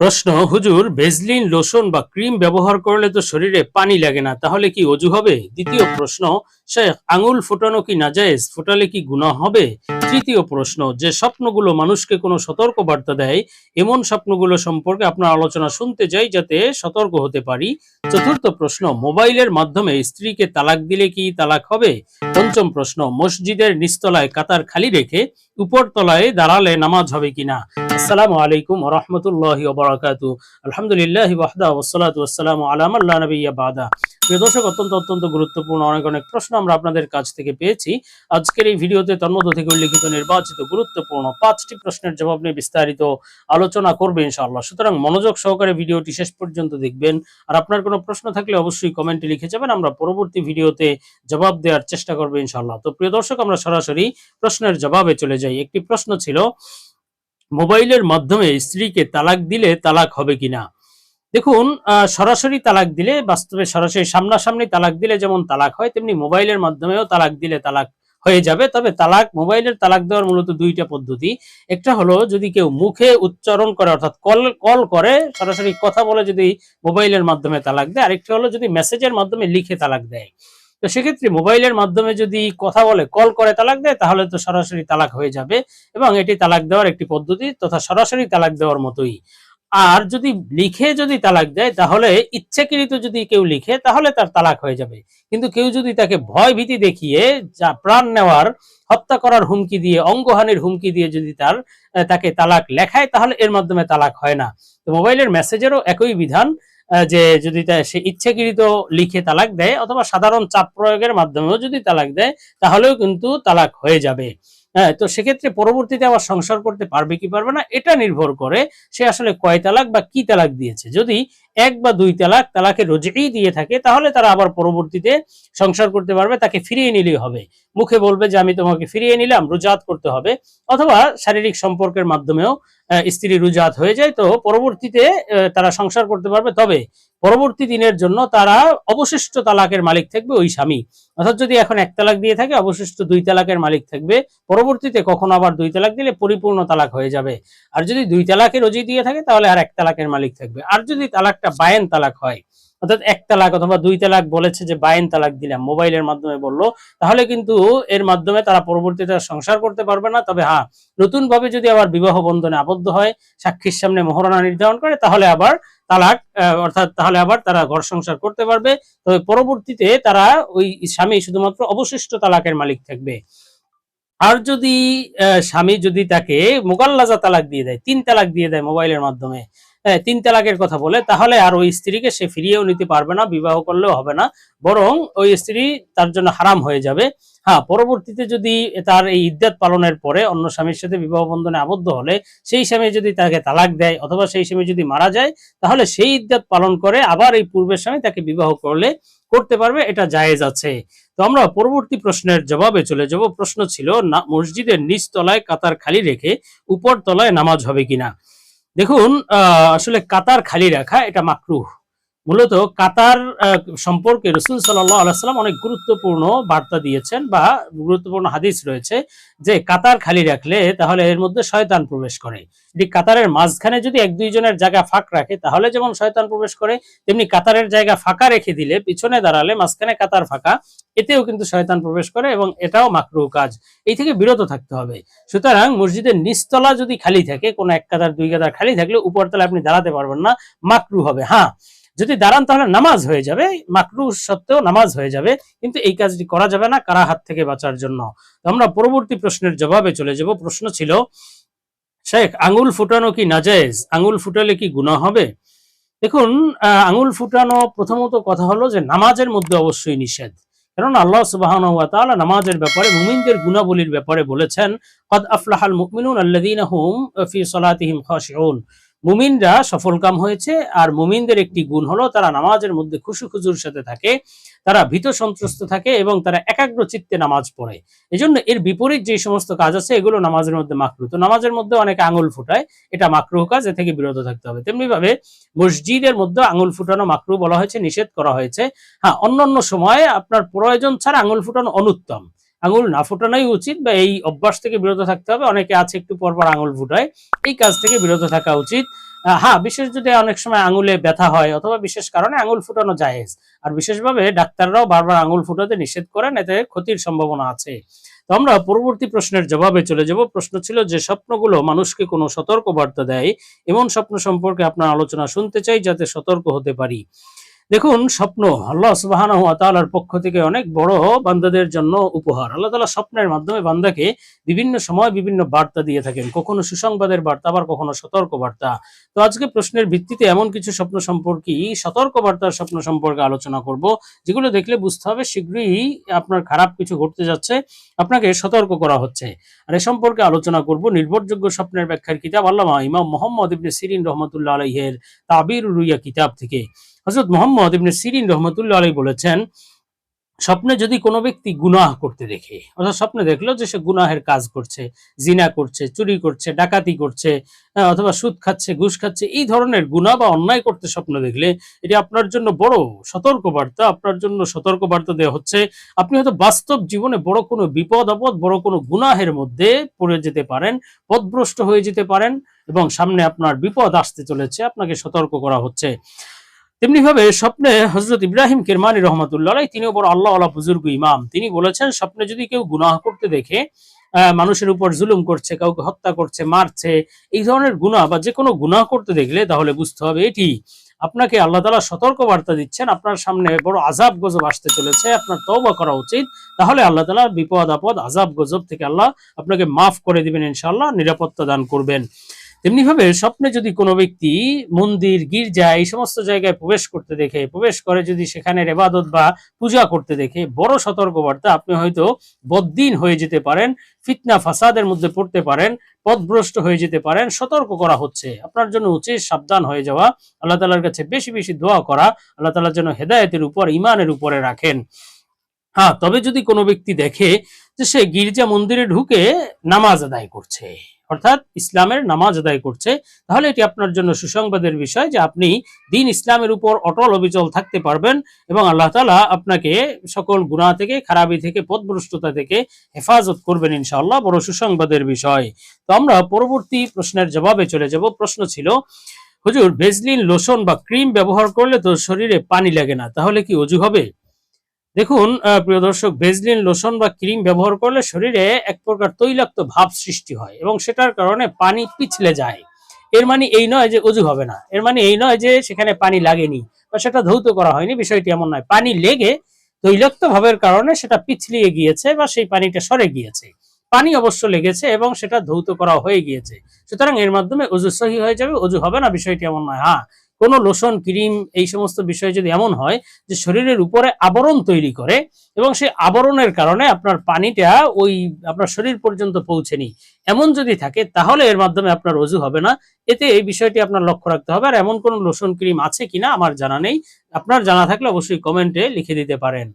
প্রশ্ন, হুজুর, Vaseline, lotion বা ক্রিম ব্যবহার করলে তো শরীরে পানি লাগে না, তাহলে কি অজু হবে? দ্বিতীয় প্রশ্ন, শেখ, আঙুল ফোটানো কি নাজায়েজ? ফোটালে কি গুনাহ হবে? তৃতীয় প্রশ্ন, যে স্বপ্নগুলো মানুষকে কোনো সতর্ক বার্তা দেয়, এমন স্বপ্নগুলো সম্পর্কে আপনার আলোচনা শুনতে চাই যাতে সতর্ক হতে পারি। চতুর্থ প্রশ্ন, মোবাইলের মাধ্যমে স্ত্রীকে তালাক দিলে কি তালাক হবে? পঞ্চম প্রশ্ন, মসজিদের নিস্তলায় কাতার খালি রেখে উপর তলায় দাঁড়ালে নামাজ হবে কিনা। আসসালামু আলাইকুম রহমতুল্লাহি ওবরাকাতু। আলহামদুলিল্লাহ ওয়াহদা ওসসালাতু ওয়াসসালামু আলা মান লা নাবিয়্যা বাদা। প্রিয় দর্শক, অত্যন্ত অত্যন্ত গুরুত্বপূর্ণ অনেক অনেক প্রশ্ন আমরা আপনাদের কাছ থেকে পেয়েছি। আজকের এই ভিডিওতে তন্মধ্য থেকে উল্লেখিত নির্বাচিত গুরুত্বপূর্ণ পাঁচটি প্রশ্নের জবাব নিয়ে বিস্তারিত আলোচনা করবে ইনশাআল্লাহ। সুতরাং মনোযোগ সহকারে ভিডিওটি শেষ পর্যন্ত দেখবেন। আর আপনার কোনো প্রশ্ন থাকলে অবশ্যই কমেন্টে লিখে যাবেন। আমরা পরবর্তী ভিডিওতে জবাব দেওয়ার চেষ্টা করব ইনশাআল্লাহ। তো প্রিয় দর্শক, আমরা সরাসরি প্রশ্নের জবাবে চলে যাই। একটি প্রশ্ন ছিল, মোবাইলের মাধ্যমে স্ত্রীকে তালাক দিলে তালাক হবে কিনা? দেখুন সরাসরি তালাক দিলে, বাস্তবে সরাসরি সামনাসামনি তালাক দিলে যেমন তালাক হয়, তেমনি মোবাইলের মাধ্যমেও তালাক দিলে তালাক হয়ে যাবে। তবে তালাক, মোবাইলের তালাক দেওয়ার মূলত দুইটা পদ্ধতি। একটা হলো, যদি কেউ মুখে উচ্চারণ করে, অর্থাৎ কল কল করে, সরাসরি কথা বলে যদি মোবাইলের মাধ্যমে তালাক দেয়। আরেকটা হলো, যদি মেসেজের মাধ্যমে লিখে তালাক দেয়। তো সেক্ষেত্রে মোবাইলের মাধ্যমে যদি কথা বলে, কল করে তালাক দেয়, তাহলে তো সরাসরি তালাক হয়ে যাবে এবং এটি তালাক দেওয়ার একটি পদ্ধতি তথা সরাসরি তালাক দেওয়ার মতোই। আর যদি লিখে যদি তালাক দেয়, তাহলে ইচ্ছাকৃত যদি কেউ লিখে, তাহলে তার তালাক হয়ে যাবে। কিন্তু কেউ যদি তাকে ভয় ভীতি দেখিয়ে যা প্রাণ নেওয়ার, হত্যা করার হুমকি দিয়ে, অঙ্গহানির হুমকি দিয়ে যদি তার, তাকে তালাক লেখায়, তাহলে এর মাধ্যমে তালাক হয় না। তো মোবাইলের মেসেজেরও একই বিধান যে যদি সে ইচ্ছাকৃত লিখে তালাক দেয় অথবা সাধারণ চাপ প্রয়োগের মাধ্যমেও যদি তালাক দেয়, তাহলেও কিন্তু তালাক হয়ে যাবে। হ্যাঁ তো সেক্ষেত্রে পরবর্তীতে আবার সংসার করতে পারবে কি পারবে না, এটা নির্ভর করে সে আসলে কয় তালাক বা কি তালাক দিয়েছে। যদি এক বা দুই তালাক তালাকে রোজেই দিয়ে থাকে, তাহলে তারা আবার পরবর্তীতে সংসার করতে পারবে, তাকে ফিরিয়ে নিলেই হবে। মুখে বলবে যে, আমি তোমাকে ফিরিয়ে নিলাম, রুজাত করতে হবে। অথবা শারীরিক সম্পর্কের মাধ্যমেও স্ত্রী রুজাত হয়ে যায়, তো পরবর্তীতে তারা সংসার করতে পারবে। তবে পরবর্তী দিনের জন্য তারা অবশিষ্ট তালাকের মালিক থাকবে ওই স্বামী। অর্থাৎ যদি এখন এক তালাক দিয়ে থাকে, অবশিষ্ট দুই তালাকের মালিক থাকবে। পরবর্তীতে কখনো আবার দুই তালাক দিলে পরিপূর্ণ তালাক হয়ে যাবে। আর যদি দুই তালাকের রজি দিয়ে থাকে, তাহলে আর এক তালাকের মালিক থাকবে। আর যদি তালাকটা বায়েন তালাক হয় অর্থাৎ এক তালাক অথবা দুই তালাক বলেছে যে বায়েন তালাক দিলাম, মোবাইলের মাধ্যমে বলল, তাহলে কিন্তু এর মাধ্যমে তারা পরবর্তীতে সংসার করতে পারবে না। তবে হ্যাঁ নতুন ভাবে যদি আবার বিবাহ বন্ধনে আবদ্ধ হয়, সাক্ষীর সামনে মহারণা নির্ধারণ করে, তাহলে আবার তালাক অর্থাৎ তাহলে আবার তারা ঘর সংসার করতে পারবে। তবে পরবর্তীতে তারা ওই স্বামী শুধুমাত্র অবশিষ্ট তালাকের মালিক থাকবে। আর যদি স্বামী যদি তাকে মোকাল্লাজা তালাক দিয়ে দেয়, তিন তালাক দিয়ে দেয় মোবাইলের মাধ্যমে তিন তালাকের কথা বলে, তাহলে আর ওই স্ত্রীকে সে ফিরিয়েও নিতে পারবে না, বিবাহ করলেও হবে না, বরং ওই স্ত্রী তার জন্য হারাম হয়ে যাবে। হ্যাঁ পরবর্তীতে যদি তার এই ইদ্যাত পালনের পরে অন্য স্বামীর সাথে বিবাহ বন্ধনে আবদ্ধ হলে, সেই স্বামী যদি তাকে তালাক দেয় অথবা সেই স্বামী যদি মারা যায়, তাহলে সেই ইদ্যাত পালন করে আবার এই পূর্বের স্বামী তাকে বিবাহ করলে করতে পারবে, এটা জায়েজ আছে। তো আমরা পরবর্তী প্রশ্নের জবাবে চলে যাব। প্রশ্ন ছিল, না, মসজিদের নিচ তলায় কাতার খালি রেখে উপর তলায় নামাজ হবে কিনা? দেখুন আসলে কাতার খালি রাখা এটা মাকরুহ। মূলত কাতার সম্পর্কে রসুল সাল্লাম অনেক গুরুত্বপূর্ণ বার্তা দিয়েছেন বা গুরুত্বপূর্ণ হাদিস রয়েছে যে কাতার খালি রাখলে তাহলে এর মধ্যে শয়তান প্রবেশ করে। এটি কাতারের মাঝখানে যদি এক দুইজনের জায়গা ফাঁক রাখে, তাহলে যেমন শয়তান প্রবেশ করে, তেমনি কাতারের জায়গা ফাঁকা রেখে দিলে, পিছনে দাঁড়ালে মাঝখানে কাতার ফাঁকা, এতেও কিন্তু শয়তান প্রবেশ করে এবং এটাও মাকরু কাজ। এই থেকে বিরত থাকতে হবে। সুতরাং মসজিদের নিচতলা যদি খালি থাকে, কোনো এক কাতার, দুই কাতার খালি থাকলে উপরতলা আপনি দাঁড়াতে পারবেন না, মাকরু হবে। হ্যাঁ যদি দাঁড়ান তাহলে নামাজ হয়ে যাবে মাকরু সত্ত্বেও নামাজ হয়ে যাবে কিন্তু এই কাজটি করা যাবে না কারা হাত থেকে বাঁচার জন্য। আমরা পরবর্তী প্রশ্নের জবাবে চলে যাব। প্রশ্ন ছিল শেখ আঙ্গুল ফুটানো কি নাজায়েজ? আঙ্গুল ফুটালে কি গুনাহ হবে? দেখুন আহ, আঙ্গুল ফুটানো প্রথমত কথা হলো যে নামাজের মধ্যে অবশ্যই নিষেধ। কারণ আল্লাহ সুবাহান নামাজের ব্যাপারে মুমিনদের গুণাবলীর ব্যাপারে বলেছেন কদ আফলাহাল মুমিনুন আল্লাযীনা হুম ফি সালাতিহিম খাশিউন। মুমিনরা সফলকাম হয়েছে, আর মুমিনদের একটি গুণ হলো তারা নামাজের মধ্যে খুশু খুজুর সাথে থাকে, তারা ভীত সন্ত্রস্ত থাকে এবং তারা একাগ্র চিত্তে নামাজ পড়ে। এজন্য এর বিপরীত যে সমস্ত কাজ আছে, এগুলো নামাজের মধ্যে মাকরু। তো নামাজের মধ্যে অনেক আঙুল ফুটায়, এটা মাকরুহ কাজ, এ থেকে বিরত থাকতে হবে। তেমনি ভাবে মসজিদের মধ্যে আঙুল ফুটানো মাকরু বলা হয়েছে, নিষেধ করা হয়েছে। হ্যাঁ অন্যান্য সময়ে আপনার প্রয়োজন ছাড়া আঙুল ফুটানো অনুত্তম। আঙুল না ফুটানোই উচিত বা এই অভ্যাস থেকে বিরত থাকতে হবে। অনেকে আছে একটু পর পর আঙুল ফুটায়। এই কাজ থেকে বিরত থাকা উচিত। হ্যাঁ বিশেষ যদি অনেক সময় আঙুলে ব্যথা হয় অথবা বিশেষ কারণে আঙুল ফুটানো জায়েজ। আর বিশেষভাবে ডাক্তাররাও বারবার আঙুল ফুটাতে নিষেধ করেন, এতে ক্ষতির সম্ভাবনা আছে। তো আমরা পরবর্তী প্রশ্নের জবাবে চলে যাব। প্রশ্ন ছিল যে, স্বপ্নগুলো মানুষকে কোনো সতর্ক বার্তা দেয়? এমন স্বপ্ন সম্পর্কে আপনার আলোচনা শুনতে চাই যাতে সতর্ক হতে পারি। দেখুন, স্বপ্ন আল্লাহ সুবাহান তাআলার পক্ষ থেকে অনেক বড় বান্দাদের জন্য উপহার। আল্লাহ তালা স্বপ্নের মাধ্যমে বান্দাকে বিভিন্ন সময় বিভিন্ন বার্তা দিয়ে থাকেন। কখনো সুসংবাদের বার্তা, আবার কখনো সতর্ক বার্তা তো আজকে প্রশ্নের ভিত্তিতে এমন কিছু স্বপ্ন সম্পর্কে সতর্ক বার্তার স্বপ্ন সম্পর্কে আলোচনা করব, যেগুলো দেখলে বুঝতে হবে শীঘ্রই আপনার খারাপ কিছু ঘটতে যাচ্ছে, আপনাকে সতর্ক করা হচ্ছে। আর এ সম্পর্কে আলোচনা করব নির্ভরযোগ্য স্বপ্নের ব্যাখ্যার কিতাব আল্লামা ইমাম মোহাম্মদ ইবনে সিরিন রহমতুল্লাহ আলাইহের তাবির রুইয়া কিতাব থেকে। হজরত মোহাম্মদ ইবনে সিরিন রহমতুল্লাহ আলাই বলেছেন, স্বপ্নে যদি কোনো ব্যক্তি গুনাহ করতে দেখে, অর্থাৎ স্বপ্নে দেখল যে সে গুনাহের কাজ করছে, জিনা করছে, চুরি করছে, ডাকাতি করছে অথবা সুদ খাচ্ছে, ঘুষ খাচ্ছে, এই ধরনের গুনাহ বা অন্যায় করতে স্বপ্ন দেখলে এটি আপনার জন্য বড় সতর্ক বার্তা আপনার জন্য সতর্ক বার্তা দেওয়া হচ্ছে। আপনি হয়তো বাস্তব জীবনে বড় কোনো বিপদ, আপদ, বড় কোনো গুনাহের মধ্যে পড়ে যেতে পারেন পথভ্রষ্ট হয়ে যেতে পারেন এবং সামনে আপনার বিপদ আসতে চলেছে, আপনাকে সতর্ক করা হচ্ছে। তেমনি ভাবে স্বপ্নে হজরত ইব্রাহিম কেরমানি রহমতুল্লাহ তিনিও বড় আল্লাহ আল্লাহ বুজুর্গ ইমাম। তিনি বলেছেন, স্বপ্নে যদি কেউ গুনাহ করতে দেখে মানুষের উপর জুলুম করছে, কাউকে হত্যা করছে, মারছে, এই ধরনের গুনাহ বা যে কোনো গুনাহ করতে দেখলে তাহলে বুঝতে হবে এটি। আপনাকে আল্লাহ তালা সতর্ক বার্তা দিচ্ছেন, আপনার সামনে বড় আজাব গজব আসতে চলেছে, আপনার তওবা করা উচিত, তাহলে আল্লাহ তালা বিপদ আপদ আজাব গজব থেকে আল্লাহ আপনাকে মাফ করে দিবেন, ইনশাআল্লাহ, নিরাপত্তা দান করবেন। তেমনি ভাবে স্বপ্নে যদি কোনো ব্যক্তি মন্দির, গির্জা এই সমস্ত জায়গায় প্রবেশ করতে দেখে, প্রবেশ করে যদি সেখানে রেবাদত বা পূজা করতে দেখে, বড় সতর্কবার্তা, আপনি হয়তো বদ্দিন হয়ে যেতে পারেন, ফিতনা, ফাসাদের মধ্যে পড়তে পারেন, পথভ্রষ্ট হয়ে যেতে পারেন, সতর্ক করা হচ্ছে। আপনার জন্য উচিত সাবধান হয়ে যাওয়া, আল্লাহ তালার কাছে বেশি বেশি দোয়া করা, আল্লাহ তালার জন্য হেদায়েতের উপর ইমানের উপরে রাখেন। হ্যাঁ তবে যদি কোনো ব্যক্তি দেখে যে সে গির্জা মন্দিরে ঢুকে নামাজ আদায় করছে অর্থাৎ ইসলামের নামাজ আদায় করছে, তাহলে এটি আপনার জন্য সুসংবাদের বিষয় যে আপনি দিন ইসলামের উপর অটল অবিচল থাকতে পারবেন এবং আল্লাহ তালা আপনাকে সকল গুণা থেকে, খারাপি থেকে, পথভ্রষ্টতা থেকে হেফাজত করবেন ইনশাআল্লাহ। বড় সুসংবাদের বিষয়। তো আমরা পরবর্তী প্রশ্নের জবাবে চলে যাব। প্রশ্ন ছিল, হুজুর, ভেজলিন, লোশন বা ক্রিম ব্যবহার করলে তো শরীরে পানি লাগে না, তাহলে কি অজু হবে? দেখুন প্রিয় দর্শক, ভেজলিন লোশন বা ক্রিম ব্যবহার করলে শরীরে এক প্রকার তৈলাক্ত ভাব সৃষ্টি হয় এবং সেটার কারণে পানি পিছলে যায়। এর মানে এই নয় যে অজু হবে না। এর মানে এই নয় যে সেখানে পানি লাগেনি বা সেটা ধৌত করা হয়নি, বিষয়টি এমন নয়। পানি লেগে তৈলাক্ত ভাবের কারণে সেটা পিছলিয়ে গিয়েছে বা সেই পানিটা সরে গিয়েছে। পানি অবশ্য লেগেছে এবং সেটা ধৌত করা হয়ে গিয়েছে। সুতরাং এর মাধ্যমে অজু সহি হয়ে যাবে, অজু হবে না, বিষয়টি এমন নয়। হ্যাঁ কোনো লোশন ক্রিম এই সমস্ত বিষয় যদি এমন হয় যে শরীরের উপরে আবরণ তৈরি করে এবং সেই আবরণের কারণে আপনার পানিটা ওই আপনার শরীর পর্যন্ত পৌঁছেনি। এমন যদি থাকে তাহলে এর মাধ্যমে আপনার অজু হবে না। এতে এই বিষয়টি আপনার লক্ষ্য রাখতে হবে। আর এমন কোনো লোশন ক্রিম আছে কিনা আমার জানা নেই। আপনার জানা থাকলে অবশ্যই কমেন্টে লিখে দিতে পারেন।